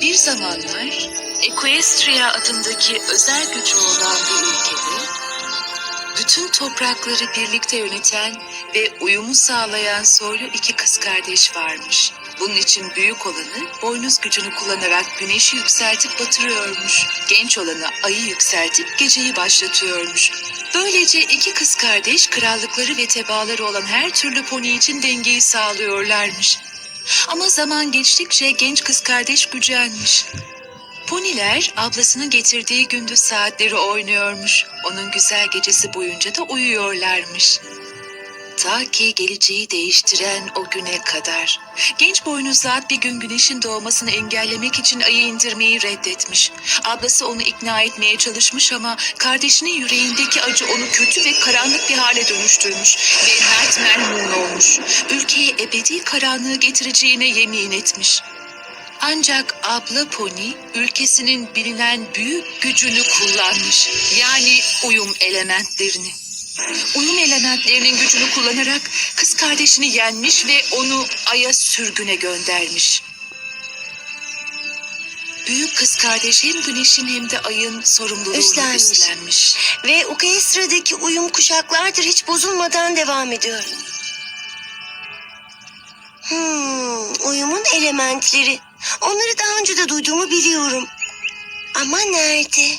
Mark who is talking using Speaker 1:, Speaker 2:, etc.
Speaker 1: Bir zamanlar Equestria adındaki özel gücü olan bir ülkede bütün toprakları birlikte yöneten ve uyumu sağlayan soylu iki kız kardeş varmış. Bunun için büyük olanı boynuz gücünü kullanarak güneşi yükseltip batırıyormuş. Genç olanı ayı yükseltip geceyi başlatıyormuş. Böylece iki kız kardeş krallıkları ve tebaaları olan her türlü pony için dengeyi sağlıyorlarmış. Ama zaman geçtikçe genç kız kardeş gücenmiş. Poniler ablasının getirdiği gündüz saatleri oynuyormuş. Onun güzel gecesi boyunca da uyuyorlarmış. Ta ki geleceği değiştiren o güne kadar. Genç boynuzlu at bir gün güneşin doğmasını engellemek için ayı indirmeyi reddetmiş. Ablası onu ikna etmeye çalışmış ama kardeşinin yüreğindeki acı onu kötü ve karanlık bir hale dönüştürmüş. Ve mert olmuş. Ülkeye ebedi karanlığı getireceğine yemin etmiş. Ancak abla Pony ülkesinin bilinen büyük gücünü kullanmış. Yani uyum elementlerini. Uyum elementlerinin gücünü kullanarak kız kardeşini yenmiş ve onu Ay'a sürgüne göndermiş. Büyük kız kardeş hem güneşin hem de ayın sorumluluğunu
Speaker 2: Üstlenmiş.
Speaker 1: üstlenmiş.
Speaker 2: Ve Ukestra'daki uyum kuşaklardır hiç bozulmadan devam ediyor. Hmm, uyumun elementleri. Onları daha önce de duyduğumu biliyorum. Ama nerede?